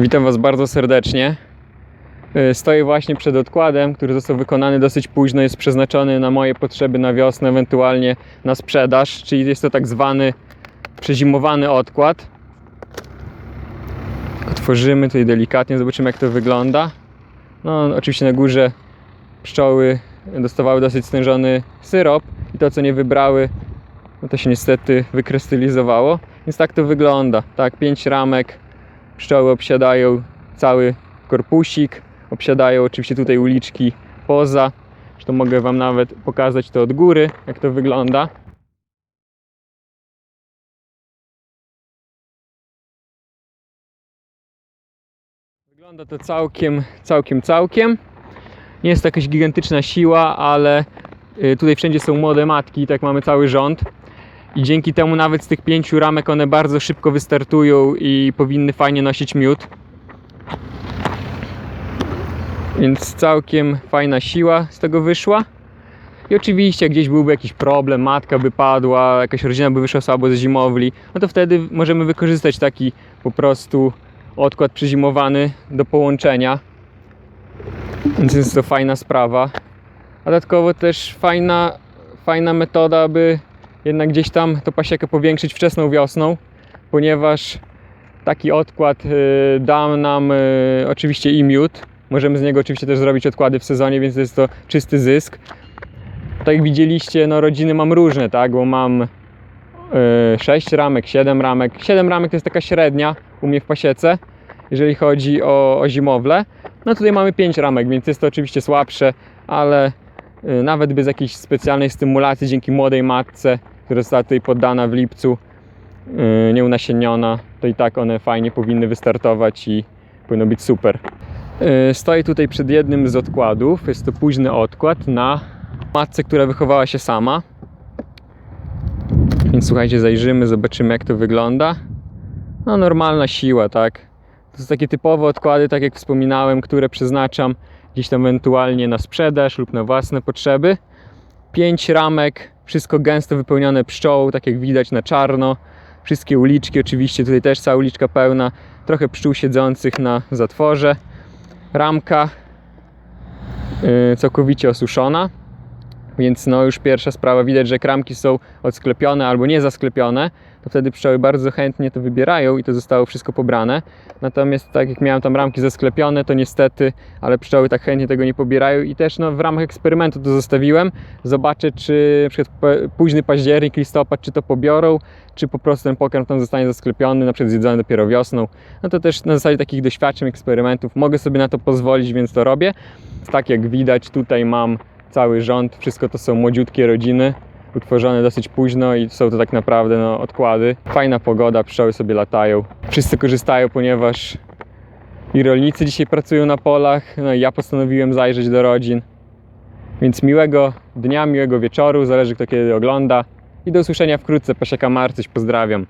Witam Was bardzo serdecznie. Y, Stoję właśnie przed odkładem, który został wykonany dosyć późno. Jest przeznaczony na moje potrzeby na wiosnę, ewentualnie na sprzedaż, czyli jest to tak zwany przezimowany odkład. Otworzymy tutaj delikatnie, zobaczymy jak to wygląda. No, oczywiście na górze pszczoły dostawały dosyć stężony syrop i to co nie wybrały, no to się niestety wykrystalizowało. Więc tak to wygląda. Tak, pięć ramek, pszczoły obsiadają cały korpusik, obsiadają oczywiście tutaj uliczki poza. Zresztą mogę Wam nawet pokazać to od góry, jak to wygląda. Wygląda to całkiem, całkiem, całkiem. Nie jest to jakaś gigantyczna siła, ale y, tutaj wszędzie są młode matki, tak mamy cały rząd. I dzięki temu nawet z tych pięciu ramek one bardzo szybko wystartują i powinny fajnie nosić miód. Więc całkiem fajna siła z tego wyszła. I oczywiście gdzieś byłby jakiś problem, matka by padła, jakaś rodzina by wyszła słabo z zimowli, no to wtedy możemy wykorzystać taki po prostu odkład przezimowany do połączenia. Więc jest to fajna sprawa. Dodatkowo też fajna, fajna metoda, aby jednak gdzieś tam to pasiekę powiększyć wczesną wiosną, ponieważ taki odkład y, da nam y, oczywiście i miód. Możemy z niego oczywiście też zrobić odkłady w sezonie, więc jest to czysty zysk. Tak jak widzieliście, no rodziny mam różne, tak, bo mam y, 6 ramek, 7 ramek. 7 ramek to jest taka średnia u mnie w pasiece, jeżeli chodzi o, o zimowle. No tutaj mamy 5 ramek, więc jest to oczywiście słabsze, ale y, nawet bez jakiejś specjalnej stymulacji dzięki młodej matce, która została tutaj poddana w lipcu, y, nieunasienniona, to i tak one fajnie powinny wystartować i powinno być super. Y, Stoję tutaj przed jednym z odkładów. Jest to późny odkład na matce, która wychowała się sama. Więc słuchajcie, zajrzymy, zobaczymy jak to wygląda. No normalna siła, tak. To są takie typowe odkłady, tak jak wspominałem, które przeznaczam gdzieś tam ewentualnie na sprzedaż lub na własne potrzeby. Pięć ramek, wszystko gęsto wypełnione pszczołą, tak jak widać na czarno. Wszystkie uliczki, oczywiście tutaj też cała uliczka pełna. Trochę pszczół siedzących na zatworze. Ramka yy, całkowicie osuszona. Więc no już pierwsza sprawa, widać, że kramki są odsklepione albo nie zasklepione, to wtedy pszczoły bardzo chętnie to wybierają i to zostało wszystko pobrane. Natomiast tak jak miałem tam ramki zasklepione, to niestety, ale pszczoły tak chętnie tego nie pobierają i też no, w ramach eksperymentu to zostawiłem. Zobaczę, czy na przykład p- późny październik, listopad, czy to pobiorą, czy po prostu ten pokarm tam zostanie zasklepiony, na przykład zjedzony dopiero wiosną. No to też na zasadzie takich doświadczeń, eksperymentów mogę sobie na to pozwolić, więc to robię. Tak jak widać, tutaj mam cały rząd, wszystko to są młodziutkie rodziny, utworzone dosyć późno i są to tak naprawdę no, odkłady. Fajna pogoda, pszczoły sobie latają. Wszyscy korzystają, ponieważ i rolnicy dzisiaj pracują na polach, no i ja postanowiłem zajrzeć do rodzin. Więc miłego dnia, miłego wieczoru, zależy kto kiedy ogląda. I do usłyszenia wkrótce, Pasieka Marcyś, pozdrawiam.